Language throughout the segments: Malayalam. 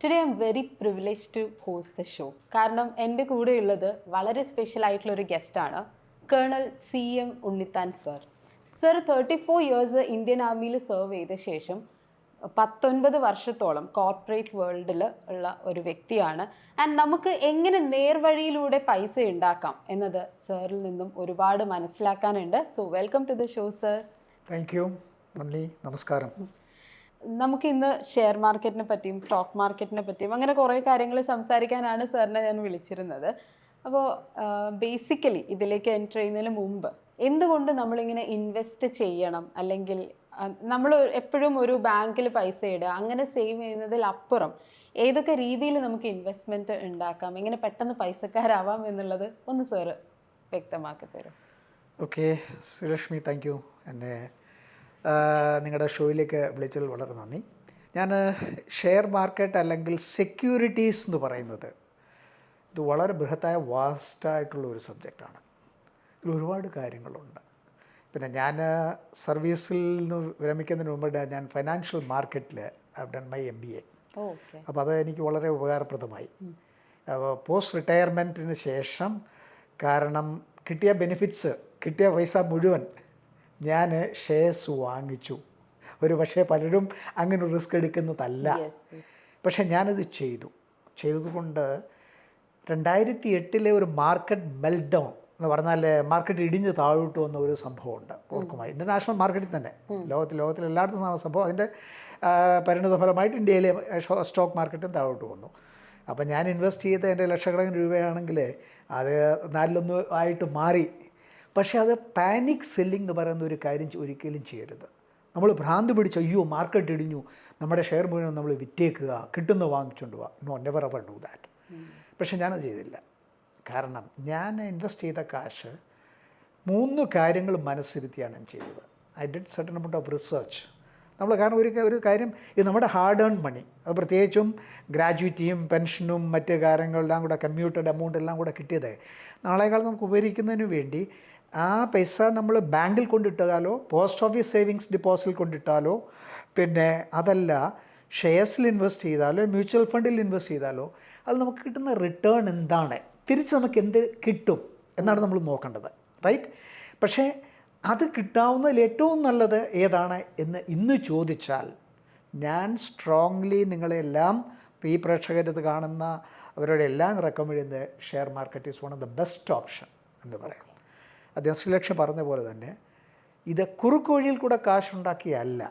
Today I am very privilege to host the show കാരണം എന്റെ കൂടെയുള്ളത് വളരെ സ്പെഷ്യൽ ആയിട്ടുള്ള ഒരു ഗസ്റ്റാണ് colonel C M Unnithan sir sir thirty four years Indian ആർമിയിൽ സെർവ് ചെയ്ത ശേഷം പത്തൊൻപത് വർഷത്തോളം കോർപ്പറേറ്റ് വേൾഡിൽ ഉള്ള ഒരു വ്യക്തിയാണ്. ആൻഡ് നമുക്ക് എങ്ങനെ നേർവഴിയിലൂടെ പൈസ ഉണ്ടാക്കാം എന്നത് സാറിൽ നിന്നും ഒരുപാട് മനസ്സിലാക്കാനുണ്ട്. So welcome to the show sir thank you നന്ദി. നമസ്കാരം. നമുക്ക് ഇന്ന് ഷെയർ മാർക്കറ്റിനെ പറ്റിയും സ്റ്റോക്ക് മാർക്കറ്റിനെ പറ്റിയും അങ്ങനെ കുറേ കാര്യങ്ങൾ സംസാരിക്കാനാണ് സാറിനെ ഞാൻ വിളിച്ചിരുന്നത്. അപ്പോൾ ബേസിക്കലി ഇതിലേക്ക് എന്റർ ചെയ്യുന്നതിന് മുമ്പ് എന്തുകൊണ്ട് നമ്മളിങ്ങനെ ഇൻവെസ്റ്റ് ചെയ്യണം? അല്ലെങ്കിൽ നമ്മൾ എപ്പോഴും ഒരു ബാങ്കിൽ പൈസ ഇടുക അങ്ങനെ സേവ് ചെയ്യുന്നതിൽ അപ്പുറം ഏതൊക്കെ രീതിയിൽ നമുക്ക് ഇൻവെസ്റ്റ്മെന്റ് ഉണ്ടാക്കാം? എങ്ങനെ പെട്ടെന്ന് പൈസക്കാരാവാം എന്നുള്ളത് ഒന്ന് സാറ് വ്യക്തമാക്കി തരും. ഓക്കെ സുലക്ഷ്മി താങ്ക് യു എന്നെ നിങ്ങളുടെ ഷോയിലേക്ക് വിളിച്ചതിൽ വളരെ നന്ദി. ഞാൻ ഷെയർ മാർക്കറ്റ് അല്ലെങ്കിൽ സെക്യൂരിറ്റീസ് എന്ന് പറയുന്നത് ഇത് വളരെ ബൃഹത്തായ വാസ്റ്റായിട്ടുള്ള ഒരു സബ്ജക്റ്റാണ്. ഇതിൽ ഒരുപാട് കാര്യങ്ങളുണ്ട്. പിന്നെ ഞാൻ സർവീസിൽ നിന്ന് വിരമിക്കുന്നതിന് മുമ്പ് ഞാൻ ഫൈനാൻഷ്യൽ മാർക്കറ്റിൽ I done my M B A അപ്പോൾ അത് എനിക്ക് വളരെ ഉപകാരപ്രദമായി. പോസ്റ്റ് റിട്ടയർമെന്റിന് ശേഷം കാരണം കിട്ടിയ ബെനിഫിറ്റ്സ് കിട്ടിയ പൈസ മുഴുവൻ ഞാൻ ഷെയർസ് വാങ്ങിച്ചു. ഒരു പക്ഷേ പലരും അങ്ങനെ റിസ്ക് എടുക്കുന്നതല്ല. പക്ഷെ ഞാനത് ചെയ്തു. ചെയ്തതുകൊണ്ട് രണ്ടായിരത്തി എട്ടിലെ ഒരു മാർക്കറ്റ് മെൽഡൗൺ എന്ന് പറഞ്ഞാൽ മാർക്കറ്റ് ഇടിഞ്ഞ് താഴോട്ട് വന്ന ഒരു സംഭവമുണ്ട്. ഓർക്കുമായി. ഇന്റർനാഷണൽ മാർക്കറ്റിൽ തന്നെ. ലോകത്തിൽ ലോകത്തിൽ എല്ലായിടത്തും നടന്ന സംഭവം. അതിന്റെ പരിണിതഫലമായിട്ട് ഇന്ത്യയിലെ സ്റ്റോക്ക് മാർക്കറ്റും താഴോട്ട് വന്നു. അപ്പോൾ ഞാൻ ഇൻവെസ്റ്റ് ചെയ്ത എന്റെ ലക്ഷക്കണക്കിന് രൂപയാണെങ്കിൽ അത് നാലിലൊന്ന് ആയിട്ട് മാറി. പക്ഷേ അത് പാനിക് സെല്ലിംഗ് എന്ന് പറയുന്ന ഒരു കാര്യം ഒരിക്കലും ചെയ്യരുത്. നമ്മൾ ഭ്രാന്ത് പിടിച്ച് അയ്യോ മാർക്കറ്റ് ഇടിഞ്ഞു നമ്മുടെ ഷെയർ മുഴുവൻ നമ്മൾ വിറ്റേക്കുക കിട്ടുന്ന വാങ്ങിച്ചുകൊണ്ട് പോവാ. No never ever do that പക്ഷെ ഞാനത് ചെയ്തില്ല. കാരണം ഞാൻ ഇൻവെസ്റ്റ് ചെയ്ത കാശ് മൂന്ന് കാര്യങ്ങൾ മനസ്സിരുത്തിയാണ് ഞാൻ ചെയ്തത്. I did certain amount of research നമ്മൾ കാരണം ഒരു ഒരു കാര്യം ഇത് നമ്മുടെ ഹാർഡ് ഏൺ മണി അത് പ്രത്യേകിച്ചും ഗ്രാജുവിറ്റിയും പെൻഷനും മറ്റ് കാര്യങ്ങളെല്ലാം കൂടെ കമ്മ്യൂട്ടഡ് എമൗണ്ട് എല്ലാം കൂടെ കിട്ടിയത് നാളെക്കാലം നമുക്ക് ഉപകരിക്കുന്നതിന് വേണ്ടി ആ പൈസ നമ്മൾ ബാങ്കിൽ കൊണ്ടിട്ടാലോ പോസ്റ്റ് ഓഫീസ് സേവിങ്സ് ഡിപ്പോസിറ്റിൽ കൊണ്ടിട്ടാലോ പിന്നെ അതല്ല ഷെയർസിൽ ഇൻവെസ്റ്റ് ചെയ്താലോ മ്യൂച്വൽ ഫണ്ടിൽ ഇൻവെസ്റ്റ് ചെയ്താലോ അത് നമുക്ക് കിട്ടുന്ന റിട്ടേൺ എന്താണ്? തിരിച്ച് നമുക്ക് എന്ത് കിട്ടും എന്നാണ് നമ്മൾ നോക്കേണ്ടത് റൈറ്റ് പക്ഷേ അത് കിട്ടാവുന്നതിൽ ഏറ്റവും നല്ലത് ഏതാണ് എന്ന് ഇന്ന് ചോദിച്ചാൽ ഞാൻ സ്ട്രോങ്ലി നിങ്ങളെല്ലാം ഈ പ്രേക്ഷകരത് കാണുന്ന അവരുടെ എല്ലാം റെക്കമെൻഡ് ചെയ്യുന്നത് share market is one of the best option എന്ന് പറയാം. അദ്ദേഹം ശ്രീലക്ഷ്മി പറഞ്ഞ പോലെ തന്നെ ഇത് കുറുക്കുവഴിയിൽ കൂടെ കാശുണ്ടാക്കിയല്ല.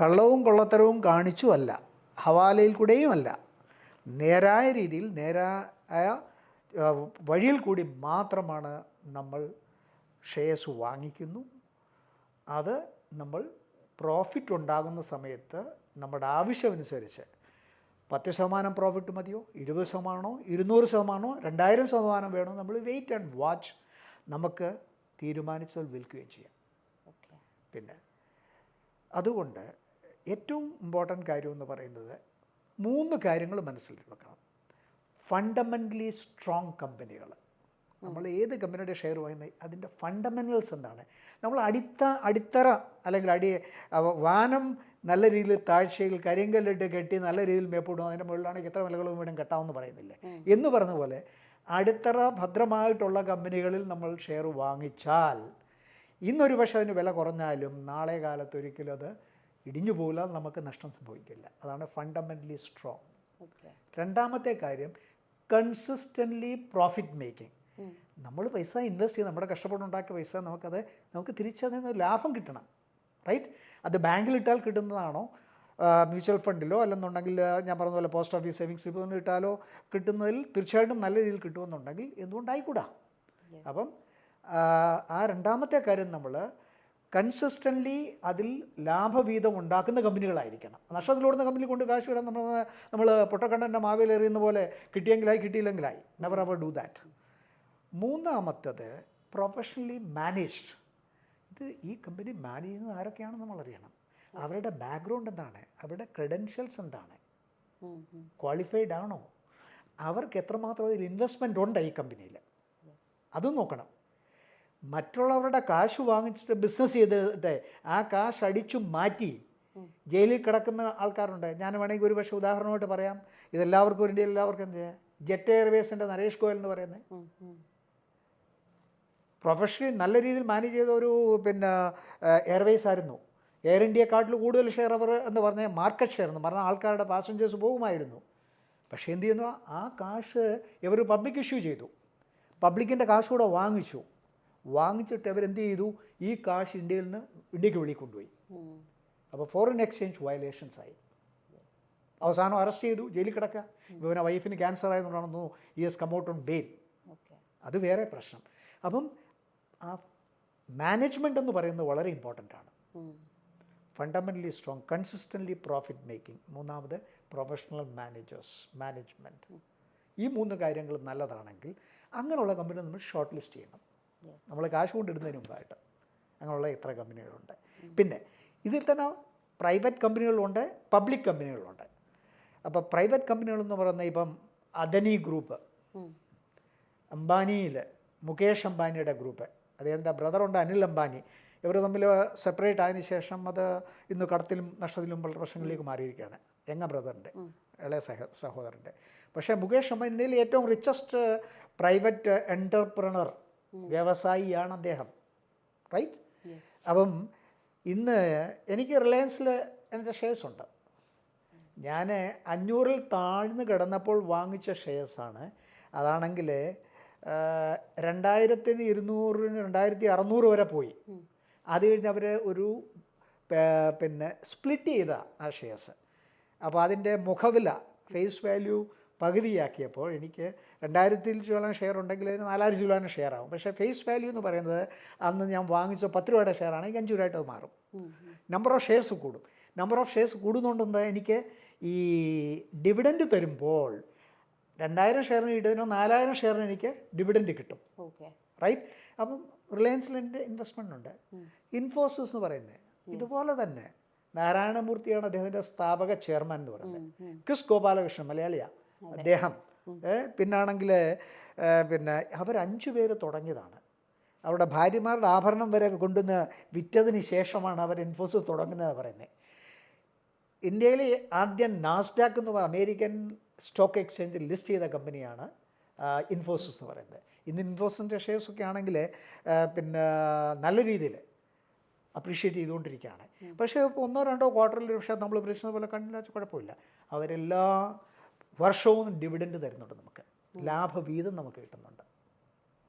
കള്ളവും കൊള്ളത്തരവും കാണിച്ചും അല്ല ഹവാലയിൽ കൂടെയും അല്ല നേരായ രീതിയിൽ നേരായ വഴിയിൽ കൂടി മാത്രമാണ് നമ്മൾ ഷെയർസ് വാങ്ങിക്കുന്നു. അത് നമ്മൾ പ്രോഫിറ്റ് ഉണ്ടാകുന്ന സമയത്ത് നമ്മുടെ ആവശ്യമനുസരിച്ച് പത്ത് ശതമാനം പ്രോഫിറ്റ് മതിയോ? ഇരുപത് ശതമാനമോ? ഇരുന്നൂറ് ശതമാനമോ? രണ്ടായിരം ശതമാനം വേണോ? നമ്മൾ വെയിറ്റ് ആൻഡ് വാച്ച് നമുക്ക് തീരുമാനിച്ചാൽ വിൽക്കുകയും ചെയ്യാം. ഓക്കെ. പിന്നെ അതുകൊണ്ട് ഏറ്റവും ഇമ്പോർട്ടന്റ് കാര്യം എന്ന് പറയുന്നത് മൂന്ന് കാര്യങ്ങൾ മനസ്സിൽ വെക്കണം. ഫണ്ടമെന്റലി സ്ട്രോങ് കമ്പനികൾ നമ്മൾ ഏത് കമ്പനിയുടെ ഷെയർ വാങ്ങുന്നത്? അതിന്റെ ഫണ്ടമെന്റൽസ് എന്താണ്? നമ്മൾ അടിത്ത അടിത്തറ അല്ലെങ്കിൽ അടി വാനം നല്ല രീതിയിൽ താഴ്ചയിൽ കരിങ്കല്ലിട്ട് കെട്ടി നല്ല രീതിയിൽ മേപ്പിടും അതിന്റെ മുകളിലാണെങ്കിൽ എത്ര മലകളും വീടും കെട്ടാമെന്ന് പറയുന്നില്ലേ? എന്ന് പറഞ്ഞ പോലെ അടിത്തറ ഭദ്രമായിട്ടുള്ള കമ്പനികളിൽ നമ്മൾ ഷെയർ വാങ്ങിച്ചാൽ ഇന്നൊരു പക്ഷേ അതിന് വില കുറഞ്ഞാലും നാളെ കാലത്ത് ഒരിക്കലും അത് ഇടിഞ്ഞു പോകില്ല നമുക്ക് നഷ്ടം സംഭവിക്കില്ല. അതാണ് ഫണ്ടമെന്റലി സ്ട്രോങ് രണ്ടാമത്തെ കാര്യം കൺസിസ്റ്റന്റ്ലി പ്രോഫിറ്റ് മേക്കിംഗ് നമ്മൾ പൈസ ഇൻവെസ്റ്റ് ചെയ്ത് നമ്മുടെ കഷ്ടപ്പെട്ടുണ്ടാക്കിയ പൈസ നമുക്കത് നമുക്ക് തിരിച്ചതിൽ നിന്ന് ലാഭം കിട്ടണം. റൈറ്റ് അത് ബാങ്കിലിട്ടാൽ കിട്ടുന്നതാണോ? മ്യൂച്വൽ ഫണ്ടിലോ അല്ലെന്നുണ്ടെങ്കിൽ ഞാൻ പറഞ്ഞ പോലെ പോസ്റ്റ് ഓഫീസ് സേവിങ്സ് ഒന്നും ഇട്ടാലോ കിട്ടുന്നതിൽ തീർച്ചയായിട്ടും നല്ല രീതിയിൽ കിട്ടുമെന്നുണ്ടെങ്കിൽ എന്തുകൊണ്ടായിക്കൂടാ അപ്പം ആ, രണ്ടാമത്തെ കാര്യം നമ്മൾ കൺസിസ്റ്റന്റ്ലി അതിൽ ലാഭവീതം ഉണ്ടാക്കുന്ന കമ്പനികളായിരിക്കണം. നഷ്ടത്തിലോടുന്ന കമ്പനി കൊണ്ട് കാശ് വിടാൻ നമ്മൾ നമ്മൾ പൊട്ടക്കണ്ണന്റെ മാവേൽ എറിയുന്ന പോലെ കിട്ടിയെങ്കിലായി കിട്ടിയില്ലെങ്കിലായി. നെവർ അവർ ഡു ദാറ്റ് മൂന്നാമത്തത് പ്രൊഫഷണലി മാനേജ്ഡ് ഇത് ഈ കമ്പനി മാനേജ് ചെയ്യുന്നത് ആരൊക്കെയാണെന്ന് നമ്മൾ അറിയണം അവരുടെ ബാക്ക്ഗ്രൗണ്ട് എന്താണ്? അവരുടെ ക്രെഡൻഷ്യൽസ് എന്താണ്? ക്വാളിഫൈഡ് ആണോ? അവർക്ക് എത്രമാത്രം അതിൽ ഇൻവെസ്റ്റ്മെന്റ് ഉണ്ട് ഈ കമ്പനിയിൽ അതും നോക്കണം. മറ്റുള്ളവരുടെ കാശ് വാങ്ങിച്ചിട്ട് ബിസിനസ് ചെയ്തിട്ട് ആ കാശ് അടിച്ചു മാറ്റി ജയിലിൽ കിടക്കുന്ന ആൾക്കാരുണ്ട്. ഞാൻ വേണമെങ്കിൽ ഒരു പക്ഷേ ഉദാഹരണമായിട്ട് പറയാം. ഇതെല്ലാവർക്കും ഒരു ഇന്ത്യയിൽ എല്ലാവർക്കും എന്ത് ചെയ്യാം? ജെറ്റ് എയർവേസിന്റെ നരേഷ് ഗോയൽ എന്ന് പറയുന്നത്. പ്രൊഫഷണലി നല്ല രീതിയിൽ മാനേജ് ചെയ്ത ഒരു പിന്നെ എയർവേസ് ആയിരുന്നു. എയർ ഇന്ത്യയെക്കാട്ടിൽ കൂടുതൽ ഷെയർ അവർ എന്ന് പറഞ്ഞാൽ മാർക്കറ്റ് ഷെയർ എന്ന് പറഞ്ഞാൽ ആൾക്കാരുടെ പാസഞ്ചേഴ്സ് പോകുമായിരുന്നു പക്ഷേ എന്ത് ചെയ്യുന്നു? ആ കാശ് ഇവർ പബ്ലിക് ഇഷ്യൂ ചെയ്തു. പബ്ലിക്കിന്റെ കാശ് കൂടെ വാങ്ങിച്ചു. വാങ്ങിച്ചിട്ട് ഇവരെന്ത് ചെയ്തു? ഈ കാശ് ഇന്ത്യയിൽ നിന്ന് ഇന്ത്യയ്ക്ക് വെളിയിൽ കൊണ്ടുപോയി. അപ്പോൾ ഫോറിൻ എക്സ്ചേഞ്ച് വയലേഷൻസ് ആയി. അവസാനം അറസ്റ്റ് ചെയ്തു ജയിലിൽ കിടക്കുക. ഇവനെ വൈഫിന് cancer ആയതുകൊണ്ടാണെന്നു he is come out on bail okay. അത് വേറെ പ്രശ്നം. അപ്പം ആ മാനേജ്മെന്റ് എന്ന് പറയുന്നത് വളരെ ഇമ്പോർട്ടന്റ് ആണ്. Fundamentally strong consistently profit making മൂന്നാമത് പ്രൊഫഷണൽ മാനേജേഴ്സ് മാനേജ്മെന്റ് ഈ മൂന്ന് കാര്യങ്ങൾ നല്ലതാണെങ്കിൽ അങ്ങനെയുള്ള കമ്പനി നമ്മൾ ഷോർട്ട് ലിസ്റ്റ് ചെയ്യണം നമ്മൾ കാശ് കൊണ്ടിടുന്നതിന് മുമ്പായിട്ട് അങ്ങനെയുള്ള ഇത്ര കമ്പനികളുണ്ട് പിന്നെ ഇതിൽ തന്നെ പ്രൈവറ്റ് കമ്പനികളുണ്ട് പബ്ലിക് കമ്പനികളുണ്ട് അപ്പോൾ പ്രൈവറ്റ് കമ്പനികളെന്ന് പറയുന്നത് ഇപ്പം അദനി ഗ്രൂപ്പ്. അംബാനിയിൽ മുകേഷ് അംബാനിയുടെ ഗ്രൂപ്പ് അദ്ദേഹത്തിന്റെ ബ്രദറുണ്ട് അനിൽ അംബാനി. ഇവർ തമ്മിൽ സെപ്പറേറ്റ് ആയതിനു ശേഷം അത് ഇന്ന് കടത്തിലും നഷ്ടത്തിലും പല പ്രശ്നങ്ങളിലേക്ക് മാറിയിരിക്കുകയാണ്. എങ്ങ ബ്രദറിന്റെ ഇളയ സഹ സഹോദരന്റെ. പക്ഷേ മുകേഷ് അംബാനി ഏറ്റവും റിച്ചസ്റ്റ് പ്രൈവറ്റ് എന്റർപ്രണർ വ്യവസായിയാണ് അദ്ദേഹം. റൈറ്റ് അപ്പം ഇന്ന് എനിക്ക് റിലയൻസിൽ എന്റെ ഷെയർസ് ഉണ്ട്. ഞാൻ അഞ്ഞൂറിൽ താഴ്ന്ന് കിടന്നപ്പോൾ വാങ്ങിച്ച ഷെയർസാണ് അതാണെങ്കിൽ രണ്ടായിരത്തിന് ഇരുന്നൂറിന് രണ്ടായിരത്തി അറുന്നൂറ് വരെ പോയി. അത് കഴിഞ്ഞ് അവർ ഒരു പിന്നെ സ്പ്ലിറ്റ് ചെയ്ത ആ ഷെയർസ് അപ്പോൾ അതിന്റെ മുഖവില ഫേസ് വാല്യൂ പകുതിയാക്കിയപ്പോൾ എനിക്ക് രണ്ടായിരത്തിൽ ശതമാനം ഷെയർ ഉണ്ടെങ്കിൽ അതിന് നാലായിരം ശതമാനം ഷെയർ ആവും. പക്ഷേ ഫേസ് വാല്യൂ എന്ന് പറയുന്നത് അന്ന് ഞാൻ വാങ്ങിച്ച പത്ത് രൂപയുടെ ഷെയർ ആണെങ്കിൽ അഞ്ച് രൂപയായിട്ട് അത് മാറും. നമ്പർ ഓഫ് ഷെയർസ് കൂടും. നമ്പർ ഓഫ് ഷെയർസ് കൂടുന്നതുകൊണ്ട് എനിക്ക് ഈ ഡിവിഡൻഡ് തരുമ്പോൾ രണ്ടായിരം ഷെയറിന് കിട്ടുന്നതിനോ നാലായിരം ഷെയറിന് എനിക്ക് ഡിവിഡൻഡ് കിട്ടും. ഓക്കെ റൈറ്റ് അപ്പം റിലയൻസിൽ എന്റെ ഇൻവെസ്റ്റ്മെന്റ് ഉണ്ട്. ഇൻഫോസിസ് എന്ന് പറയുന്നത് ഇതുപോലെ തന്നെ നാരായണമൂർത്തിയാണ് അദ്ദേഹത്തിന്റെ സ്ഥാപക ചെയർമാൻ എന്ന് പറയുന്നത്. ക്രിസ് ഗോപാലകൃഷ്ണൻ മലയാളിയാണ് അദ്ദേഹം. പിന്നാണെങ്കിൽ പിന്നെ അവർ അഞ്ചു പേര് തുടങ്ങിയതാണ്. അവരുടെ ഭാര്യമാരുടെ ആഭരണം വരെ കൊണ്ടുവന്ന് വിറ്റതിന് ശേഷമാണ് അവർ ഇൻഫോസിസ് തുടങ്ങുന്നത് പറയുന്നത് ഇന്ത്യയിലെ ആദ്യം നാസ്ഡാക്ക് എന്ന് പറയുന്ന അമേരിക്കൻ സ്റ്റോക്ക് എക്സ്ചേഞ്ചിൽ ലിസ്റ്റ് ചെയ്ത കമ്പനിയാണ് ഇൻഫോസിസ് എന്ന് പറയുന്നത്. ഇന്ന് ഇൻഫോസിന്റെ ഷെയർസൊക്കെ ആണെങ്കിൽ പിന്നെ നല്ല രീതിയിൽ അപ്രീഷിയേറ്റ് ചെയ്തുകൊണ്ടിരിക്കുകയാണ്. പക്ഷേ ഇപ്പോൾ ഒന്നോ രണ്ടോ ക്വാർട്ടറിൽ പക്ഷേ നമ്മൾ പ്രശ്നം പോലെ കണ്ടില്ല കുഴപ്പമില്ല. അവരെല്ലാ വർഷവും ഡിവിഡൻഡ് തരുന്നുണ്ട് നമുക്ക്. ലാഭവീതം നമുക്ക് കിട്ടുന്നുണ്ട്.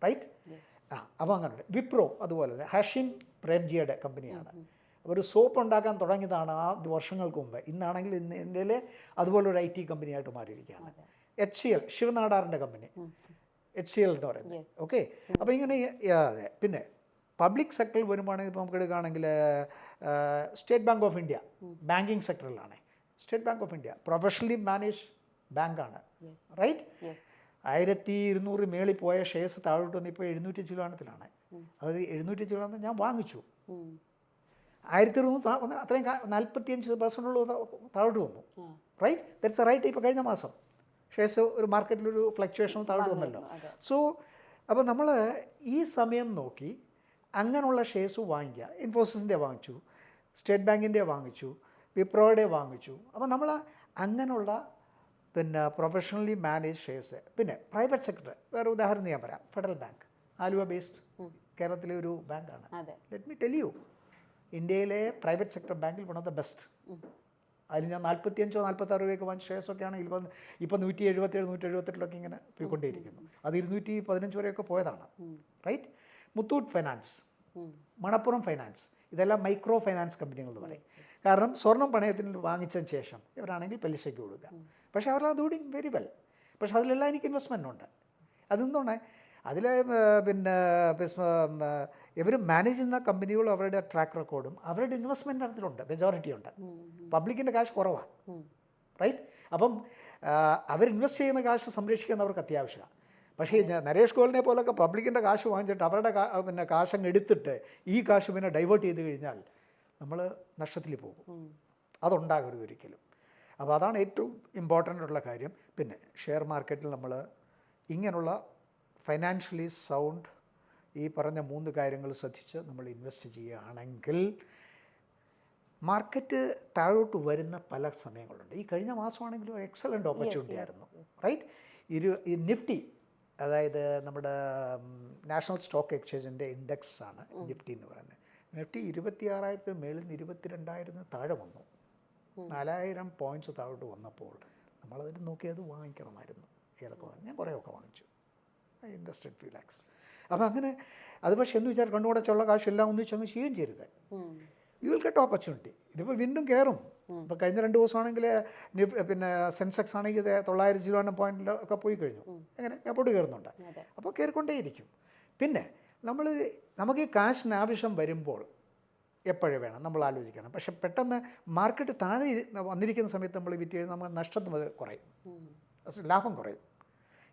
റൈറ്റ് ആ അപ്പോൾ അങ്ങനെയുണ്ട്. വിപ്രോ അതുപോലെ തന്നെ ഹഷിം പ്രേംജിയുടെ കമ്പനിയാണ്. ഒരു സോപ്പ് ഉണ്ടാക്കാൻ തുടങ്ങിയതാണ് ആ വർഷങ്ങൾക്ക് മുമ്പ്. ഇന്നാണെങ്കിൽ ഇന്ന് ഇന്ത്യയിലെ അതുപോലെ ഒരു ഐ ടി കമ്പനിയായിട്ട് മാറിയിരിക്കുകയാണ്. എച്ച് സി എൽ ശിവനാടാറിന്റെ കമ്പനി എച്ച് സി എൽ എന്ന് പറയുന്നത്. ഓക്കെ അപ്പോൾ ഇങ്ങനെ അതെ. പിന്നെ പബ്ലിക് സെക്ടറിൽ വരുവാണെങ്കിൽ ഇപ്പോൾ നമുക്ക് എടുക്കുകയാണെങ്കിൽ State Bank of India banking സെക്ടറിലാണ് State Bank of India professionally manage ബാങ്കാണ് റൈറ്റ് ആയിരത്തി ഇരുന്നൂറ് മേളിൽ പോയ ഷെയർസ് താഴോട്ട് വന്ന് ഇപ്പോൾ എഴുന്നൂറ്റി ചിലവാണത്തിലാണ് അത് എഴുന്നൂറ്റി ചിലവാണ് ഞാൻ വാങ്ങിച്ചു. ഉം. ആയിരത്തി ഇരുന്നൂറ് അത്രയും നാൽപ്പത്തി അത്രയും നാൽപ്പത്തിയഞ്ച് പെർസെന്റുള്ള താഴോട്ട് വന്നു. റൈറ്റ് ദറ്റ്സ് റൈറ്റ് ഇപ്പോൾ കഴിഞ്ഞ മാസം. ഷെയർസ് ഒരു മാർക്കറ്റിലൊരു ഫ്ലക്ച്വേഷൻ താഴോട്ട് വന്നല്ലോ. സോ അപ്പോൾ നമ്മൾ ഈ സമയം നോക്കി അങ്ങനെയുള്ള ഷെയർസ് വാങ്ങിക്കുക. ഇൻഫോസിസിന്റെ വാങ്ങിച്ചു സ്റ്റേറ്റ് ബാങ്കിന്റെ വാങ്ങിച്ചു വിപ്രോയുടെ വാങ്ങിച്ചു. അപ്പോൾ നമ്മൾ അങ്ങനെയുള്ള പിന്നെ പ്രൊഫഷണലി മാനേജ് ഷെയർസ് പിന്നെ പ്രൈവറ്റ് സെക്ടർ വേറെ ഉദാഹരണം ഞാൻ പറയാം. ഫെഡറൽ ബാങ്ക് ആലുവ ബേസ്ഡ് കേരളത്തിലെ ഒരു ബാങ്കാണ് ലെറ്റ് മീ ടെൽ യു ഇന്ത്യയിലെ പ്രൈവറ്റ് സെക്ടർ ബാങ്കിൽ വൺ ഓഫ് ദ ബെസ്റ്റ്. അതിൽ ഞാൻ നാൽപ്പത്തിയഞ്ചോ നാൽപ്പത്താറ് രൂപയ്ക്ക് വാങ്ങിച്ച ഷെയർസൊക്കെ ആണെങ്കിൽ ഇപ്പം ഇപ്പം നൂറ്റി എഴുപത്തേഴ് നൂറ്റി എഴുപത്തെട്ടിലൊക്കെ ഇങ്ങനെ പോയിക്കൊണ്ടേയിരിക്കുന്നു. അത് ഇരുന്നൂറ്റി പതിനഞ്ച് വരെയൊക്കെ പോയതാണ്. Right Muthoot finance Manappuram finance ഇതെല്ലാം മൈക്രോ ഫൈനാൻസ് കമ്പനികൾ എന്ന് പറയും. കാരണം സ്വർണം പണയത്തിന് വാങ്ങിച്ചതിന് ശേഷം ഇവരാണെങ്കിൽ പലിശയ്ക്ക് കൊടുക്കുക. പക്ഷേ അവരെല്ലാം ഡൂഡിങ് വെരി വെൽ പക്ഷേ അതിലെല്ലാം എനിക്ക് ഇൻവെസ്റ്റ്മെന്റ് ഉണ്ട്. അതെന്താണ് അതിൽ പിന്നെ ഇവർ മാനേജ് ചെയ്യുന്ന കമ്പനികളും അവരുടെ ട്രാക്ക് റെക്കോർഡും അവരുടെ ഇൻവെസ്റ്റ്മെന്റ് അതിലുണ്ട് മെജോറിറ്റി ഉണ്ട്. പബ്ലിക്കിന്റെ കാശ് കുറവാണ് റൈറ്റ് അപ്പം അവർ ഇൻവെസ്റ്റ് ചെയ്യുന്ന കാശ് സംരക്ഷിക്കാൻ അവർക്ക് അത്യാവശ്യമാണ് പക്ഷേ നരേഷ് ഗോലിനെ പോലൊക്കെ പബ്ലിക്കിന്റെ കാശ് വാങ്ങിച്ചിട്ട് അവരുടെ പിന്നെ കാശങ്ങ് എടുത്തിട്ട് ഈ കാശ് പിന്നെ ഡൈവേർട്ട് ചെയ്ത് കഴിഞ്ഞാൽ നമ്മൾ നഷ്ടത്തിൽ പോകും. അതുണ്ടാകരുത് ഒരിക്കലും. അപ്പോൾ അതാണ് ഏറ്റവും ഇമ്പോർട്ടന്റ് ഉള്ള കാര്യം. പിന്നെ ഷെയർ മാർക്കറ്റിൽ നമ്മൾ ഇങ്ങനെയുള്ള ഫൈനാൻഷ്യലി സൗണ്ട് ഈ പറഞ്ഞ മൂന്ന് കാര്യങ്ങൾ ശ്രദ്ധിച്ച് നമ്മൾ ഇൻവെസ്റ്റ് ചെയ്യുകയാണെങ്കിൽ മാർക്കറ്റ് താഴോട്ട് വരുന്ന പല സമയങ്ങളുണ്ട്. ഈ കഴിഞ്ഞ മാസമാണെങ്കിലും ഒരു എക്സലന്റ് ഓപ്പർച്യൂണിറ്റി ആയിരുന്നു. റൈറ്റ് ഇരു നിഫ്റ്റി അതായത് നമ്മുടെ നാഷണൽ സ്റ്റോക്ക് എക്സ്ചേഞ്ചിന്റെ ഇൻഡെക്സ് ആണ് നിഫ്റ്റി എന്ന് പറയുന്നത്. നിഫ്റ്റി ഇരുപത്തി ആറായിരത്തിന് മേളിൽ നിന്ന് ഇരുപത്തിരണ്ടായിരത്തിന് താഴെ വന്നു. നാലായിരം പോയിന്റ്സ് താഴോട്ട് വന്നപ്പോൾ നമ്മളതിന് നോക്കി അത് വാങ്ങിക്കണമായിരുന്നു. ഏതൊക്കെ ഞാൻ കുറേയൊക്കെ വാങ്ങിച്ചു. ഐ ഇൻവെസ്റ്റഡ് ഫ്യൂ ലാക്സ് അപ്പോൾ അങ്ങനെ അത് പക്ഷേ എന്ന് വെച്ചാൽ കണ്ണുകൂടച്ചുള്ള കാശെല്ലാം ഒന്നിച്ച് അങ്ങ് ചെയ്യുകയും ചെയ്യരുത് യു വിൽ ഗെറ്റ് ഓപ്പർച്യൂണിറ്റി ഇതിപ്പോൾ വീണ്ടും കയറും ഇപ്പോൾ കഴിഞ്ഞ രണ്ട് ദിവസമാണെങ്കിൽ പിന്നെ സെൻസെക്സ് ആണെങ്കിൽ തൊള്ളായിരം തൊള്ളായിരത്തി ചില്ലുവാനും പോയിന്റിൽ ഒക്കെ പോയി കഴിഞ്ഞു. അങ്ങനെ എപ്പോഴും കയറുന്നുണ്ട് അപ്പോൾ കയറിക്കൊണ്ടേയിരിക്കും പിന്നെ നമ്മൾ നമുക്ക് ഈ കാശിന് ആവശ്യം വരുമ്പോൾ എപ്പോഴും വേണം? നമ്മൾ ആലോചിക്കണം. പക്ഷെ പെട്ടെന്ന് മാർക്കറ്റ് താഴെ വന്നിരിക്കുന്ന സമയത്ത് നമ്മൾ വിറ്റ് കഴിഞ്ഞാൽ നമ്മൾ നഷ്ടം കുറയും. ലാഭം കുറയും.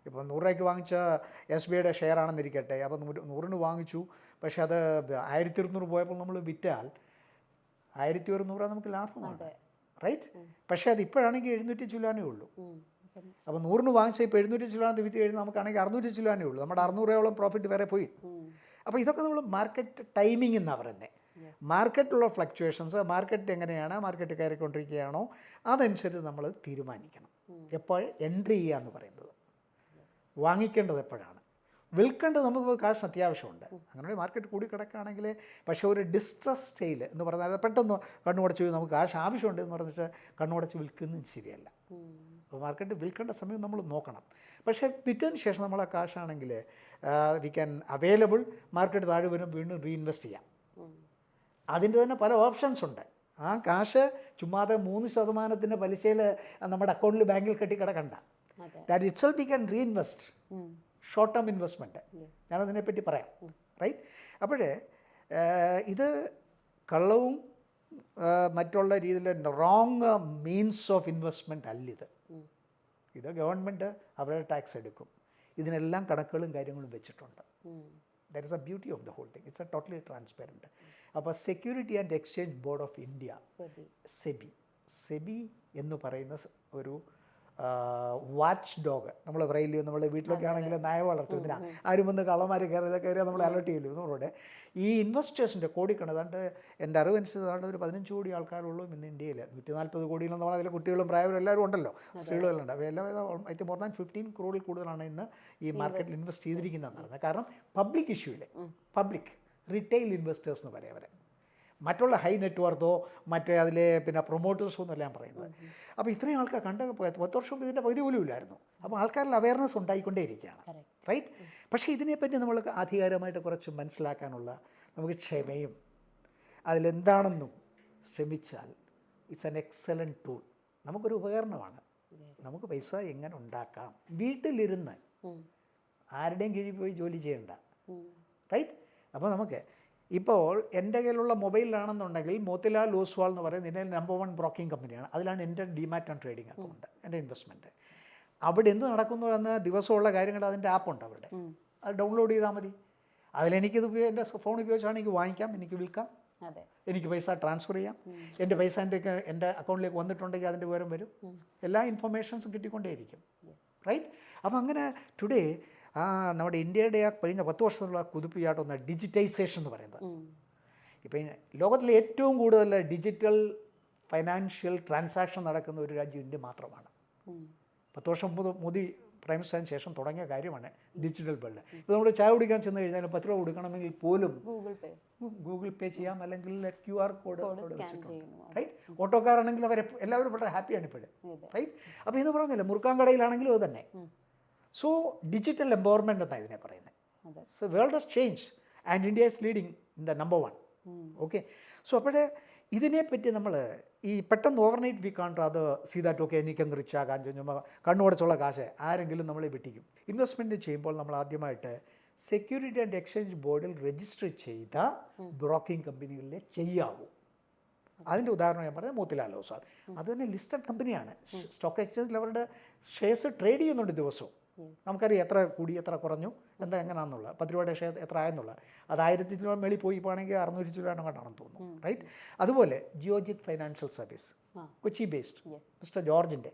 ഇപ്പോൾ നൂറ് രൂപയ്ക്ക് വാങ്ങിച്ച എസ് ബി ഐയുടെ ഷെയർ ആണെന്നിരിക്കട്ടെ അപ്പോൾ നൂറ് നൂറിന് വാങ്ങിച്ചു പക്ഷേ അത് ആയിരത്തി ഇരുന്നൂറ് പോയപ്പോൾ നമ്മൾ വിറ്റാൽ ആയിരത്തി ഒരുന്നൂറ് നമുക്ക് ലാഭമാണ്. റൈറ്റ്? പക്ഷേ അത് ഇപ്പോഴാണെങ്കിൽ എഴുന്നൂറ്റി ചില്ലാനേ ഉള്ളൂ. അപ്പം, അപ്പോൾ നൂറിന് വാങ്ങിച്ച ഇപ്പോൾ എഴുന്നൂറ്റി ചില്ലാനത്ത് വിറ്റ് കഴിഞ്ഞാൽ നമുക്കാണെങ്കിൽ അറുന്നൂറ്റി ചില്ലാനേ ഉള്ളൂ. നമ്മുടെ അറുന്നൂറ് രൂപയോളം പ്രോഫിറ്റ് വരെ പോയി. അപ്പോൾ ഇതൊക്കെ നമ്മൾ മാർക്കറ്റ് ടൈമിംഗ് എന്നാണ് പറയുന്നത് മാർക്കറ്റിലുള്ള ഫ്ലക്ച്വേഷൻസ് മാർക്കറ്റ് എങ്ങനെയാണ് മാർക്കറ്റ് കയറിക്കൊണ്ടിരിക്കുകയാണോ അതനുസരിച്ച് നമ്മൾ തീരുമാനിക്കണം. എപ്പോൾ എൻട്രി ചെയ്യുക എന്ന് പറയുന്നത്. വാങ്ങിക്കേണ്ടത് എപ്പോഴാണ്? വിൽക്കേണ്ടത് നമുക്ക് കാശ് അത്യാവശ്യമുണ്ട്. അങ്ങനെ മാർക്കറ്റ് കൂടി കിടക്കുകയാണെങ്കിൽ പക്ഷേ ഒരു ഡിസ്ട്രസ് സ്റ്റൈൽ എന്ന് പറഞ്ഞാൽ പെട്ടെന്ന് കണ്ണുടച്ച് പോയി നമുക്ക് കാശ് ആവശ്യമുണ്ട് എന്ന് പറഞ്ഞിട്ട് കണ്ണുടച്ച് വിൽക്കുന്നതും ശരിയല്ല. അപ്പോൾ മാർക്കറ്റ് വിൽക്കേണ്ട സമയം നമ്മൾ നോക്കണം. പക്ഷേ വിറ്റതിന് ശേഷം നമ്മൾ ആ കാശാണെങ്കിൽ വി ക്യാൻ അവൈലബിൾ മാർക്കറ്റ് താഴെ വരും വീണ്ടും റീഇൻവെസ്റ്റ് ചെയ്യാം. അതിന്റെ തന്നെ പല ഓപ്ഷൻസ് ഉണ്ട്. ആ കാശ് ചുമ്മാതെ മൂന്ന് ശതമാനത്തിന്റെ പലിശയിൽ നമ്മുടെ അക്കൗണ്ടിൽ ബാങ്കിൽ കെട്ടി കിടക്കണ്ട. അതെ. Itself we can reinvest invest short term investment. ഞാനതിനെപ്പറ്റി പറയാം. റൈറ്റ് അപ്പോഴേ ഇത് കള്ളവും മറ്റുള്ള രീതിയിൽ റോങ് മീൻസ് ഓഫ് ഇൻവെസ്റ്റ്മെന്റ് അല്ല ഇത് ഗവൺമെന്റ് അവരുടെ ടാക്സ് എടുക്കും. ഇതിനെല്ലാം കണക്കുകളും കാര്യങ്ങളും വെച്ചിട്ടുണ്ട്. That is a beauty of the whole thing it's a totally transparent അപ്പോൾ security and exchange board of India SEBI. SEBI. എന്ന് പറയുന്ന ഒരു വാച്ച് ഡോഗ് നമ്മൾ പറയില്ലയോ നമ്മൾ വീട്ടിലൊക്കെ ആണെങ്കിൽ നായ വളർത്തുന്നില്ല ആരും വന്ന് കള്ളന്മാർ കയറി കയറിയാൽ നമ്മൾ അലർട്ട് ചെയ്യില്ല? നമ്മളോട് ഈ ഇൻവെസ്റ്റേഴ്സിന്റെ കോടിക്കണ ഏതാണ്ട് എന്റെ അറിവനുസരിച്ച് ഏതാണ്ട് ഒരു പതിനഞ്ച് കോടി ആൾക്കാരുള്ളൂ ഇന്ന് ഇന്ത്യയിൽ നൂറ്റി നാൽപ്പത് കോടിയിലെന്ന് പറഞ്ഞാൽ അതിലെ കുട്ടികളും പ്രായവും എല്ലാവരും ഉണ്ടല്ലോ. സ്ത്രീകളും എല്ലാം ഉണ്ട് അപ്പോൾ എല്ലാം I think more than fifteen ക്രോഡിൽ കൂടുതലാണ് ഇന്ന് ഈ മാർക്കറ്റിൽ ഇൻവെസ്റ്റ് ചെയ്തിരിക്കുന്നതെന്ന് പറയുന്നത് കാരണം പബ്ലിക് ഇഷ്യൂ ഇഷ്യൂവിൽ പബ്ലിക് റീറ്റെയിൽ ഇൻവെസ്റ്റേഴ്സ് എന്ന് പറയാം അവരെ. മറ്റുള്ള ഹൈ നെറ്റ്വർത്തോ മറ്റേ അതിലെ പിന്നെ പ്രൊമോട്ടേഴ്സോ എന്നല്ല ഞാൻ പറയുന്നത്. അപ്പോൾ ഇത്രയും ആൾക്കാർ കണ്ട പത്ത് വർഷം ഇതിന്റെ പകുതി പോലും ഇല്ലായിരുന്നു. അപ്പോൾ ആൾക്കാരിൽ അവയർനെസ് ഉണ്ടായിക്കൊണ്ടേയിരിക്കുകയാണ്. റൈറ്റ് പക്ഷേ ഇതിനെപ്പറ്റി നമ്മൾക്ക് ആധികാരികമായിട്ട് കുറച്ച് മനസ്സിലാക്കാനുള്ള നമുക്ക് ക്ഷമയും അതിലെന്താണെന്നും ശ്രമിച്ചാൽ ഇറ്റ്സ് ആൻ എക്സലന്റ് ടൂൾ നമുക്കൊരു ഉപകരണമാണ്. നമുക്ക് പൈസ എങ്ങനെ ഉണ്ടാക്കാം? വീട്ടിലിരുന്ന്. ആരുടെയും കീഴിൽ പോയി ജോലി ചെയ്യണ്ട. റൈറ്റ് അപ്പോൾ നമുക്ക് ഇപ്പോൾ എന്റെ കയ്യിലുള്ള മൊബൈലിലാണെന്നുണ്ടെങ്കിൽ മോത്തിലാൽ ലോസ്വാൾ എന്ന് പറയുന്നത് ഇതിന്റെ നമ്പർ വൺ ബ്രോക്കിംഗ് കമ്പനിയാണ് അതിലാണ് എന്റെ ഡിമാറ്റ് ആൻഡ് ട്രേഡിംഗ് അക്കൗണ്ട് എന്റെ ഇൻവെസ്റ്റ്മെന്റ് അവിടെ എന്ത് നടക്കുന്നു എന്ന ദിവസമുള്ള കാര്യങ്ങൾ അതിന്റെ ആപ്പുണ്ട് അവരുടെ. അത് ഡൗൺലോഡ് ചെയ്താൽ മതി. അതിലെനിക്കിത് എന്റെ ഫോൺ ഉപയോഗിച്ചാണ് എനിക്ക് വാങ്ങിക്കാം എനിക്ക് വിൽക്കാം. എനിക്ക് പൈസ ട്രാൻസ്ഫർ ചെയ്യാം. എന്റെ പൈസ എന്റെ എന്റെ അക്കൗണ്ടിലേക്ക് വന്നിട്ടുണ്ടെങ്കിൽ അതിന്റെ വിവരം വരും. എല്ലാ ഇൻഫർമേഷൻസും കിട്ടിക്കൊണ്ടേയിരിക്കും. റൈറ്റ് അപ്പം അങ്ങനെ ടുഡേ ആ നമ്മുടെ ഇന്ത്യയുടെ ആ കഴിഞ്ഞ പത്ത് വർഷത്തിലുള്ള കുതിപ്പിയാട്ടൊന്ന് ഡിജിറ്റൈസേഷൻ എന്ന് പറയുന്നത്. ഇപ്പം ലോകത്തിലെ ഏറ്റവും കൂടുതൽ ഡിജിറ്റൽ ഫൈനാൻഷ്യൽ ട്രാൻസാക്ഷൻ നടക്കുന്ന ഒരു രാജ്യം ഇന്ത്യ മാത്രമാണ്. പത്ത് വർഷം മുതൽ മോദി പ്രൈം മിനിസ്റ്ററിന് ശേഷം തുടങ്ങിയ കാര്യമാണ് ഡിജിറ്റൽ വേൾഡ് ഇപ്പോൾ നമ്മൾ ചായ കുടിക്കാൻ ചെന്ന് കഴിഞ്ഞാൽ പത്ത് രൂപ കൊടുക്കണമെങ്കിൽ പോലും ഗൂഗിൾ പേ ഗൂഗിൾ പേ ചെയ്യാം അല്ലെങ്കിൽ ക്യു ആർ കോഡ് റൈറ്റ് ഓട്ടോക്കാരാണെങ്കിൽ അവരെ എല്ലാവരും വളരെ ഹാപ്പിയാണ് ഇപ്പോഴും. റൈറ്റ് അപ്പോൾ ഇത് പറഞ്ഞില്ല മുറുക്കാൻകടയിലാണെങ്കിലും അത് തന്നെ. സോ ഡിജിറ്റൽ എംപവർമെന്റ് എന്നാണ് ഇതിനെ പറയുന്നത് so world has change and India is leading in the number one. Okay so അപ്പോഴേ ഇതിനെപ്പറ്റി നമ്മൾ ഈ പെട്ടെന്ന് ഓവർനൈറ്റ് വി കാണ്ട അത് സീതാ ടോക്കെ എനിക്കങ്ങ് റിച്ച് ആകാൻ ചുമ്മാ കണ്ണുടച്ചുള്ള കാശ് ആരെങ്കിലും നമ്മളെ വെട്ടിക്കും. ഇൻവെസ്റ്റ്മെന്റ് ചെയ്യുമ്പോൾ നമ്മൾ ആദ്യമായിട്ട് സെക്യൂരിറ്റി ആൻഡ് എക്സ്ചേഞ്ച് ബോർഡിൽ രജിസ്റ്റർ ചെയ്ത ബ്രോക്കിംഗ് കമ്പനികളിലെ ചെയ്യാവൂ. അതിന്റെ ഉദാഹരണം ഞാൻ പറഞ്ഞത് മോത്തിലാൽ ഓസ്വാൾ അത് തന്നെ ലിസ്റ്റഡ് കമ്പനിയാണ് സ്റ്റോക്ക് എക്സ്ചേഞ്ചിൽ അവരുടെ ഷെയർസ് ട്രേഡ് ചെയ്യുന്നുണ്ട് ദിവസവും. നമുക്കറിയാം എത്ര കൂടി എത്ര കുറഞ്ഞു എന്താ എങ്ങനെയാണെന്നുള്ള പത്ത് രൂപയുടെ ഷെയർ എത്ര ആയെന്നുള്ള. അത് ആയിരത്തി രൂപ മേളിൽ പോയി പോകണമെങ്കിൽ അറുന്നൂറ്റി രൂപ കണ്ടാണെന്ന് തോന്നുന്നു റൈറ്റ് അതുപോലെ Geojit financial service. Kochi based mister ജോർജിന്റെ.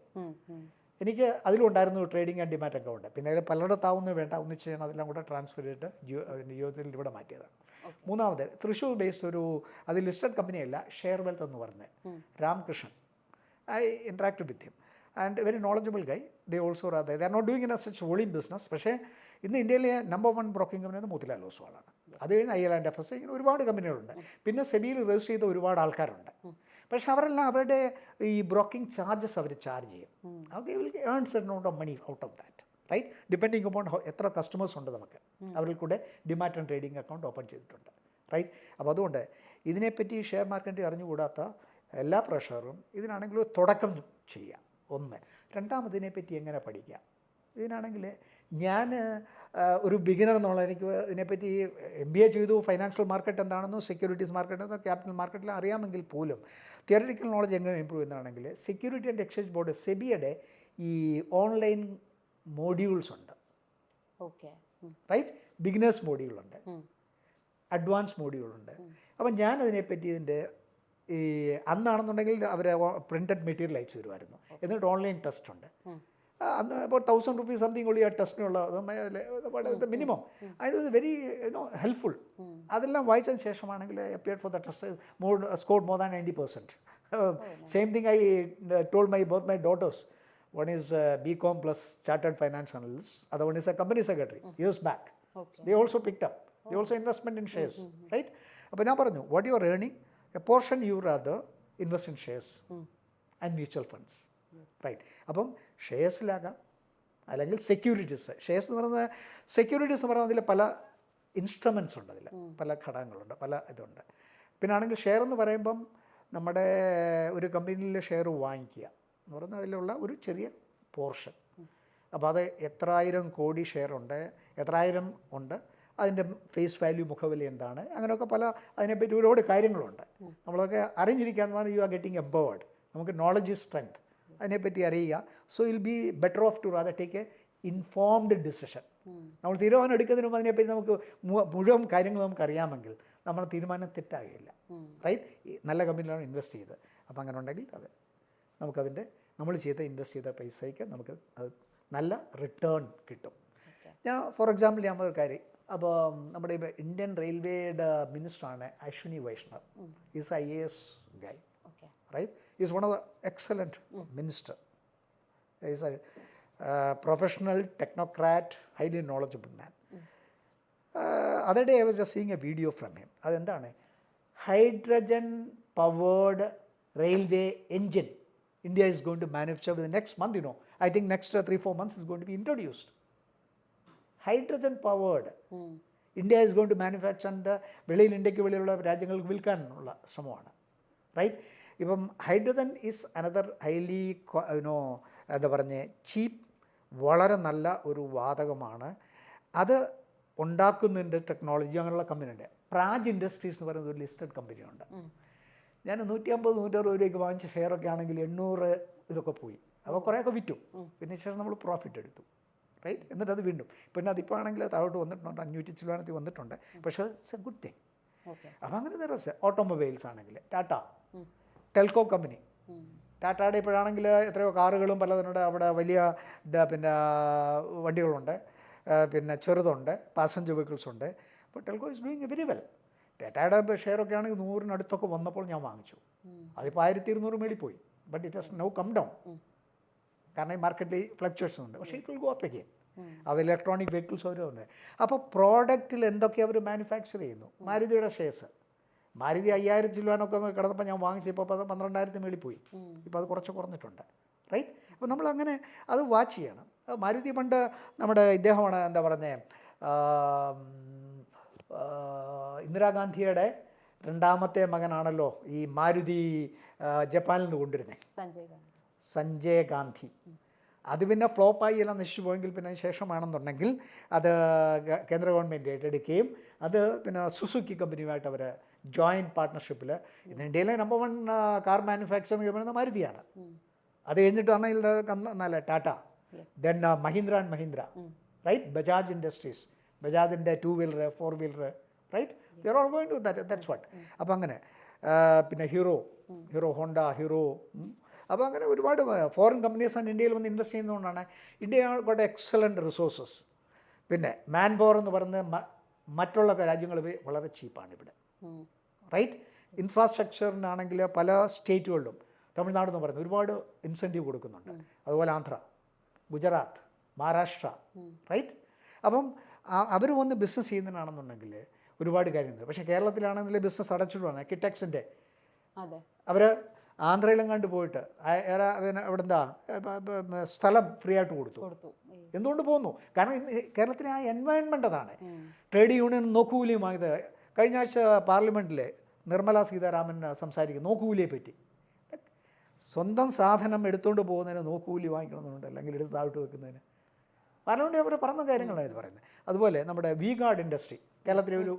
എനിക്ക് അതിലുണ്ടായിരുന്നു ട്രേഡിംഗ് ആൻഡ് ഡിമാറ്റ് അക്കൗണ്ട്. പിന്നെ അതിൽ പലയിടത്താവുന്ന വേണ്ട ഒന്നിച്ച് ഞാൻ അതെല്ലാം കൂടെ ട്രാൻസ്ഫർ ചെയ്തിട്ട് ജിയോ ജിയോജിൽ ഇവിടെ മാറ്റിയതാണ്. മൂന്നാമത് തൃശ്ശൂർ ബേസ്ഡ് ഒരു അത് ലിസ്റ്റഡ് കമ്പനിയല്ല ഷെയർ വെൽത്ത് എന്ന് പറഞ്ഞ് Ramakrishnan I interact with him and very knowledgeable guy they also they are not doing in a such volume business പക്ഷേ ഇന്ന് ഇന്ത്യയിലെ number one broking company Motilal ഓസ്വാളാണ് അത് കഴിഞ്ഞ് I L and F S ഇങ്ങനെ ഒരുപാട് കമ്പനികളുണ്ട് പിന്നെ സെബിയിൽ രജിസ്റ്റർ ചെയ്ത ഒരുപാട് ആൾക്കാരുണ്ട്. പക്ഷെ അവരെല്ലാം അവരുടെ ഈ ബ്രോക്കിംഗ് ചാർജസ് അവർ ചാർജ് ചെയ്യും. അത് will earn certain amount of money out of that right depending upon how എത്ര കസ്റ്റമേഴ്സ് ഉണ്ട് നമുക്ക്. അവരിൽ കൂടെ demat and trading account open ചെയ്തിട്ടുണ്ട് റൈറ്റ് അപ്പോൾ അതുകൊണ്ട് ഇതിനെപ്പറ്റി ഷെയർ മാർക്കറ്റ് അറിഞ്ഞുകൂടാത്ത എല്ലാ പ്രഷറും ഇതിനാണെങ്കിലും തുടക്കം ചെയ്യാം. ഒന്ന്. രണ്ടാമതിനെ പറ്റി എങ്ങനെ പഠിക്കാം? ഇതിനാണെങ്കിൽ ഞാൻ ഒരു ബിഗിനർ എന്നുള്ള എനിക്ക് ഇതിനെപ്പറ്റി എം ബി എ ചെയ്തു. ഫൈനാൻഷ്യൽ മാർക്കറ്റ് എന്താണെന്നോ സെക്യൂരിറ്റീസ് മാർക്കറ്റ് എന്നോ ക്യാപിറ്റൽ മാർക്കറ്റിൽ അറിയാമെങ്കിൽ പോലും തിയററ്റിക്കൽ നോളജ് എങ്ങനെ ഇമ്പ്രൂവ് ചെയ്യുന്നതാണെങ്കിൽ സെക്യൂരിറ്റി ആൻഡ് എക്സ്ചേഞ്ച് ബോർഡ് സെബിയുടെ ഈ ഓൺലൈൻ മോഡ്യൂൾസ് ഉണ്ട്. ഓക്കെ. റൈറ്റ് ബിഗിനേഴ്സ് മോഡ്യൂളുണ്ട് അഡ്വാൻസ് മോഡ്യൂളുണ്ട് അപ്പം ഞാൻ അതിനെപ്പറ്റി ഇതിന്റെ ഈ അന്നാണെന്നുണ്ടെങ്കിൽ അവർ പ്രിന്റഡ് മെറ്റീരിയൽ അയച്ചു തരുമായിരുന്നു. എന്നിട്ട് ഓൺലൈൻ ടെസ്റ്റ് ഉണ്ട്. അന്ന് ഇപ്പോൾ തൗസൻഡ് റുപ്പീസ് സംതിങ് ഉള്ളി ആ ടെസ്റ്റിനുള്ള മിനിമം അതിന് വെരി യുനോ ഹെൽപ്ഫുൾ അതെല്ലാം വായിച്ചതിന് ശേഷമാണെങ്കിൽ appeared for the test more score more than ninety percent same thing I told my both my daughters one is B com plus chartered finance analyst അത് one is a company secretary years back the they also picked up they also investment in shares right അപ്പോൾ ഞാൻ പറഞ്ഞു what you are earning a portion you rather invest in shares and mutual funds right അപ്പം ഷെയർസിലാകാം അല്ലെങ്കിൽ സെക്യൂരിറ്റീസ് ഷെയർസ് എന്ന് പറയുന്നത് സെക്യൂരിറ്റീസ് എന്ന് പറയുന്നത് അതിൽ പല ഇൻസ്ട്രുമെൻസ് ഉണ്ട് അതിൽ പല ഘടകങ്ങളുണ്ട്. പല ഇതുണ്ട്. പിന്നെ ആണെങ്കിൽ ഷെയർ എന്ന് പറയുമ്പം നമ്മുടെ ഒരു കമ്പനിയിലെ ഷെയർ വാങ്ങിക്കുക എന്ന് പറയുന്നത് അതിലുള്ള ഒരു ചെറിയ പോർഷൻ അപ്പോൾ അത് എത്രായിരം കോടി ഷെയർ ഉണ്ട്. എത്രായിരം ഉണ്ട്. അതിന്റെ ഫേസ് വാല്യൂ മുഖവില എന്താണ്? അങ്ങനെയൊക്കെ പല അതിനെപ്പറ്റി ഒരുപാട് കാര്യങ്ങളുണ്ട്. നമ്മളൊക്കെ അറിഞ്ഞിരിക്കാൻ യു ആർ ഗെറ്റിംഗ് എംപവേർഡ് നമുക്ക് നോളജ് ഇസ് സ്ട്രെങ്ത് അതിനെപ്പറ്റി അറിയുക. So will be better off to rather take a informed decision നമ്മൾ തീരുമാനം എടുക്കുന്നതിന് മുമ്പ് അതിനെപ്പറ്റി നമുക്ക് മുഴുവൻ കാര്യങ്ങൾ നമുക്ക് അറിയാമെങ്കിൽ നമ്മൾ തീരുമാനം തെറ്റാകില്ല. റൈറ്റ് നല്ല കമ്പനിയിലാണ് ഇൻവെസ്റ്റ് ചെയ്തത്. അപ്പോൾ അങ്ങനെ ഉണ്ടെങ്കിൽ അത് നമുക്കതിന്റെ നമ്മൾ ചെയ്ത ഇൻവെസ്റ്റ് ചെയ്ത പൈസയ്ക്ക് നമുക്ക് അത് നല്ല റിട്ടേൺ കിട്ടും. ഞാൻ ഫോർ എക്സാമ്പിൾ ഞാൻ ഒരു കാര്യം. അപ്പോൾ നമ്മുടെ ഇന്ത്യൻ റെയിൽവേയുടെ മിനിസ്റ്ററാണ് Ashwini Vaishnaw. Is I A S guy right is one of the excellent minister is a professional technocrat highly knowledgeable man അതേ was just seeing a video from him അതെന്താണ്? Hydrogen powered railway engine India is going to manufacture with next month you know I think next three four months is going to be introduced hydrogen powered India is going to manufacture the വെളിയിൽ ഇന്ത്യയ്ക്ക് വെളിയിലുള്ള രാജ്യങ്ങൾക്ക് വിൽക്കാനുള്ള ശ്രമമാണ്. റൈറ്റ് ഇപ്പം hydrogen is another highly you know എന്താ പറഞ്ഞ് ചീപ്പ് വളരെ നല്ല ഒരു വാതകമാണ്. അത് ഉണ്ടാക്കുന്നുണ്ട് ടെക്നോളജി അങ്ങനെയുള്ള കമ്പനി ഉണ്ട് പ്രാജ് ഇൻഡസ്ട്രീസ് എന്ന് പറയുന്ന ഒരു ലിസ്റ്റഡ് കമ്പനിയുണ്ട്. ഞാൻ നൂറ്റി അമ്പത് നൂറ്ററുപത് രൂപയ്ക്ക് വാങ്ങിച്ച ഷെയറൊക്കെ ആണെങ്കിൽ എണ്ണൂറ് ഇതൊക്കെ പോയി. അപ്പോൾ കുറേയൊക്കെ വിറ്റു. പിന്നെ ശേഷം നമ്മൾ പ്രോഫിറ്റ് എടുത്തു. റൈറ്റ് എന്നിട്ട് അത് വീണ്ടും. പിന്നെ അതിപ്പോൾ ആണെങ്കിൽ താഴോട്ട് വന്നിട്ടുണ്ട്. അഞ്ഞൂറ്റി ചിലവാണത്തിൽ വന്നിട്ടുണ്ട്. പക്ഷേ ഇറ്റ്സ് എ ഗുഡ് തിങ് അപ്പം അപ്പോൾ അങ്ങനെ നിറസ് ഓട്ടോമൊബൈൽസ് ആണെങ്കിൽ. ടാറ്റ ടെൽകോ കമ്പനി ടാറ്റയുടെ ഇപ്പോഴാണെങ്കിൽ എത്രയോ കാറുകളും പലതിനുണ്ട് അവിടെ വലിയ പിന്നെ വണ്ടികളുണ്ട്. പിന്നെ ചെറുതുണ്ട്. പാസഞ്ചർ വെഹിക്കിൾസ് ഉണ്ട്. അപ്പോൾ Telco is doing very well ടാറ്റയുടെ ഷെയറൊക്കെ ആണെങ്കിൽ നൂറിനടുത്തൊക്കെ വന്നപ്പോൾ ഞാൻ വാങ്ങിച്ചു. അതിപ്പോൾ ആയിരത്തി ഇരുന്നൂറ് മേടി പോയി. But it has no come down കാരണം ഈ മാർക്കറ്റിൽ ഫ്ലക്ച്വേഷൻ ഉണ്ട് പക്ഷേ it will go up again അത് ഇലക്ട്രോണിക് വെഹിക്കിൾസ് അവരും ഉണ്ട് അപ്പോൾ പ്രോഡക്റ്റിൽ എന്തൊക്കെ അവർ മാനുഫാക്ചർ ചെയ്യുന്നു? മാരുതിയുടെ ഷെയർസ് മാരുതി അയ്യായിരം ചില്ലുവാനൊക്കെ കിടന്നപ്പോൾ ഞാൻ വാങ്ങിച്ചപ്പോൾ അത് പന്ത്രണ്ടായിരത്തി മേളിൽ പോയി. ഇപ്പോൾ അത് കുറച്ച് കുറഞ്ഞിട്ടുണ്ട്. റൈറ്റ് അപ്പോൾ നമ്മൾ അങ്ങനെ അത് വാച്ച് ചെയ്യണം. മാരുതി പണ്ട് നമ്മുടെ ഇദ്ദേഹമാണ് എന്താ പറയുന്നത് ഇന്ദിരാഗാന്ധിയുടെ രണ്ടാമത്തെ മകനാണല്ലോ ഈ മാരുതി ജപ്പാനിൽ നിന്ന് കൊണ്ടുവരുന്നത് സഞ്ജയ് ഗാന്ധി. അത് പിന്നെ ഫ്ലോപ്പായി എല്ലാം നശിച്ചു പോയെങ്കിൽ പിന്നെ അതിന് ശേഷമാണെന്നുണ്ടെങ്കിൽ അത് കേന്ദ്ര ഗവൺമെന്റ് ഏറ്റെടുക്കുകയും അത് പിന്നെ സുസുക്കി കമ്പനിയുമായിട്ട് അവർ ജോയിന്റ് പാർട്ട്ണർഷിപ്പിൽ ഇന്ന് ഇന്ത്യയിലെ നമ്പർ വൺ കാർ മാനുഫാക്ചറിങ് എന്ന മാരുതിയാണ്. അത് കഴിഞ്ഞിട്ടാണ് ഇതിൽ നല്ല Tata. Then Mahindra and Mahindra. Right Bajaj industries ബജാജിന്റെ two wheeler four wheeler right they're all going to that that's what അപ്പോൾ അങ്ങനെ പിന്നെ ഹീറോ ഹീറോ ഹോണ്ട ഹീറോ അപ്പോൾ അങ്ങനെ ഒരുപാട് ഫോറിൻ കമ്പനീസ് ആണ് ഇന്ത്യയിൽ വന്ന് ഇൻവെസ്റ്റ് ചെയ്യുന്നതുകൊണ്ടാണ്. ഇന്ത്യ ഗോട്ട് എക്സലന്റ് റിസോഴ്സസ് പിന്നെ മാൻ പവർ എന്ന് പറയുന്നത് മറ്റുള്ള രാജ്യങ്ങൾ വളരെ ചീപ്പാണ് ഇവിടെ. റൈറ്റ് ഇൻഫ്രാസ്ട്രക്ചറിനാണെങ്കിൽ പല സ്റ്റേറ്റുകളിലും തമിഴ്നാട് എന്ന് പറയുന്നത് ഒരുപാട് ഇൻസെന്റീവ് കൊടുക്കുന്നുണ്ട്. അതുപോലെ ആന്ധ്ര ഗുജറാത്ത് മഹാരാഷ്ട്ര. റൈറ്റ് അപ്പം അവർ വന്ന് ബിസിനസ് ചെയ്യുന്നതിനാണെന്നുണ്ടെങ്കിൽ ഒരുപാട് കാര്യമുണ്ട് പക്ഷേ കേരളത്തിലാണെങ്കിൽ ബിസിനസ് അടച്ചിടുവാണ്. കിറ്റക്സിന്റെ അതെ. അവർ കണ്ട് പോയിട്ട് അവിടെ എന്താ സ്ഥലം ഫ്രീ ആയിട്ട് കൊടുത്തു. എന്തുകൊണ്ട് പോകുന്നു കാരണം ഇന്ന് കേരളത്തിലെ ആ എൻവയൺമെന്റ് അതാണ്. ട്രേഡ് യൂണിയൻ നോക്കുകൂലിയും കഴിഞ്ഞ ആഴ്ച പാർലമെന്റിൽ നിർമ്മല സീതാരാമൻ സംസാരിക്കും നോക്കുകൂലിയെ പറ്റി. സ്വന്തം സാധനം എടുത്തുകൊണ്ട് പോകുന്നതിന് നോക്കുകൂലി വാങ്ങിക്കണമെന്നുണ്ട്. അല്ലെങ്കിൽ എടുത്ത് താഴ്ത്ത് വെക്കുന്നതിന്. പാർലമെന്റ് അവർ പറഞ്ഞ കാര്യങ്ങളാണ് ഇത് പറയുന്നത്. അതുപോലെ നമ്മുടെ വി ഗാർഡ് ഇൻഡസ്ട്രി കേരളത്തിലെ ഒരു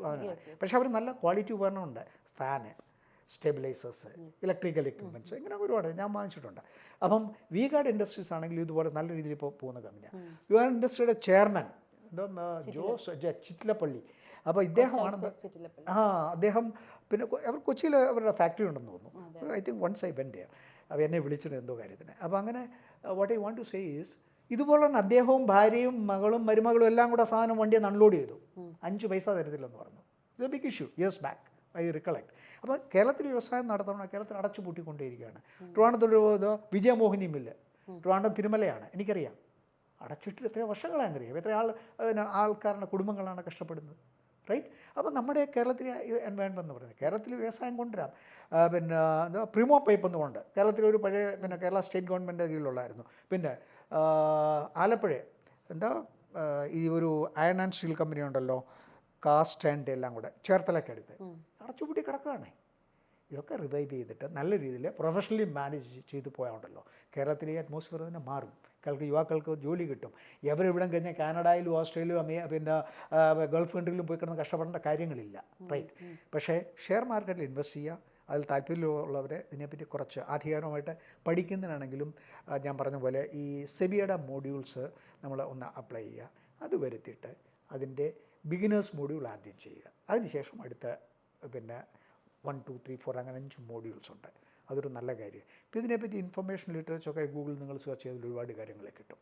പക്ഷേ അവർ നല്ല ക്വാളിറ്റി ഉപകരണമുണ്ട്. ഫാന് സ്റ്റെബിലൈസേഴ്സ് ഇലക്ട്രിക്കൽ എക്യുപ്മെന്റ്സ് ഇങ്ങനെ ഒരുപാട് ഞാൻ വാങ്ങിച്ചിട്ടുണ്ട്. അപ്പം വി ഗാർഡ് ഇൻഡസ്ട്രീസ് ആണെങ്കിലും ഇതുപോലെ നല്ല രീതിയിൽ ഇപ്പോൾ പോകുന്ന കമ്പനിയാണ് വി ഗാർഡ് ഇൻഡസ്ട്രിയുടെ ചെയർമാൻ എന്തോ ജോസ് ചിറ്റിലപ്പള്ളി. അപ്പോൾ ഇദ്ദേഹമാണ് ആ അദ്ദേഹം പിന്നെ അവർ കൊച്ചിയിൽ അവരുടെ ഫാക്ടറി ഉണ്ടെന്ന് തോന്നുന്നു. I think once I went there അപ്പോൾ എന്നെ വിളിച്ചിട്ട് എന്തോ കാര്യത്തിന്. അപ്പോൾ അങ്ങനെ what I want to say is ഇതുപോലെ തന്നെ അദ്ദേഹവും ഭാര്യയും മകളും മരുമകളും എല്ലാം കൂടെ സാധനം വണ്ടിയെ അൺലോഡ് ചെയ്തു. അഞ്ച് പൈസ തരത്തില്ലെന്ന് പറഞ്ഞു. ഇത് big issue years back I recollect. അപ്പോൾ കേരളത്തിൽ വ്യവസായം നടത്തണം കേരളത്തിൽ അടച്ചു പൂട്ടിക്കൊണ്ടേയിരിക്കുകയാണ്. ട്രിവാണ്ടത്തൊരു ഇത് വിജയമോഹിനി മില്ല് ട്രിവാണ്ടം തിരുമലയാണ് എനിക്കറിയാം. അടച്ചിട്ട് എത്ര വർഷങ്ങളാണെന്നറിയാം എത്ര ആൾ ആൾക്കാരുടെ കുടുംബങ്ങളാണ് കഷ്ടപ്പെടുന്നത് റൈറ്റ് അപ്പോൾ നമ്മുടെ കേരളത്തിലെ എൻവയോൺമെന്റ് എന്ന് പറയുന്നത് കേരളത്തിൽ വ്യവസായം കൊണ്ടുവരാം. പിന്നെ എന്താ പ്രിമോ പൈപ്പ് എന്നുകൊണ്ട് കേരളത്തിലെ ഒരു പഴയ പിന്നെ കേരള സ്റ്റേറ്റ് ഗവൺമെന്റ് കീഴിലുള്ളായിരുന്നു പിന്നെ ആലപ്പുഴ എന്താ ഈ ഒരു അയൺ ആൻഡ് സ്റ്റീൽ കമ്പനി ഉണ്ടല്ലോ കാസ്റ്റ് ആൻഡ് എല്ലാം കൂടെ ചേർത്തലക്കടുത്ത്. അടച്ചുപൂട്ടി കിടക്കുകയാണ്. ഇതൊക്കെ റിവൈവ് ചെയ്തിട്ട് നല്ല രീതിയിൽ പ്രൊഫഷണലി മാനേജ് ചെയ്ത് പോയാണ്ടല്ലോ കേരളത്തിലെ അറ്റ്മോസ്ഫിയർ തന്നെ മാറും. കേൾക്ക് യുവാക്കൾക്ക് ജോലി കിട്ടും. എവരിവിടം കഴിഞ്ഞാൽ കാനഡയിലും ഓസ്ട്രേലിയയിലും അമേ പിന്നെ ഗൾഫ് കൺട്രിയിലും പോയി കിടന്ന് കഷ്ടപ്പെടേണ്ട കാര്യങ്ങളില്ല. റൈറ്റ് പക്ഷേ ഷെയർ മാർക്കറ്റിൽ ഇൻവെസ്റ്റ് ചെയ്യുക അതിൽ താല്പര്യമുള്ളവരെ ഇതിനെപ്പറ്റി കുറച്ച് ആധികാരികമായിട്ട് പഠിക്കുന്നതിനാണെങ്കിലും ഞാൻ പറഞ്ഞ പോലെ ഈ സെബിയുടെ മോഡ്യൂൾസ് നമ്മൾ ഒന്ന് അപ്ലൈ ചെയ്യുക. അത് വരുത്തിയിട്ട് അതിന്റെ ബിഗിനേഴ്സ് മോഡ്യൂൾ ആദ്യം ചെയ്യുക. അതിനുശേഷം അടുത്ത പിന്നെ വൺ ടു ത്രീ ഫോർ അങ്ങനെ അഞ്ച് മോഡ്യൂൾസ് ഉണ്ട്. അതൊരു നല്ല കാര്യം. ഇപ്പോൾ ഇതിനെപ്പറ്റി ഇൻഫർമേഷൻ ലിറ്ററേച്ചറൊക്കെ ഗൂഗിൾ നിങ്ങൾ സെർച്ച് ചെയ്താൽ ഒരുപാട് കാര്യങ്ങൾ കിട്ടും.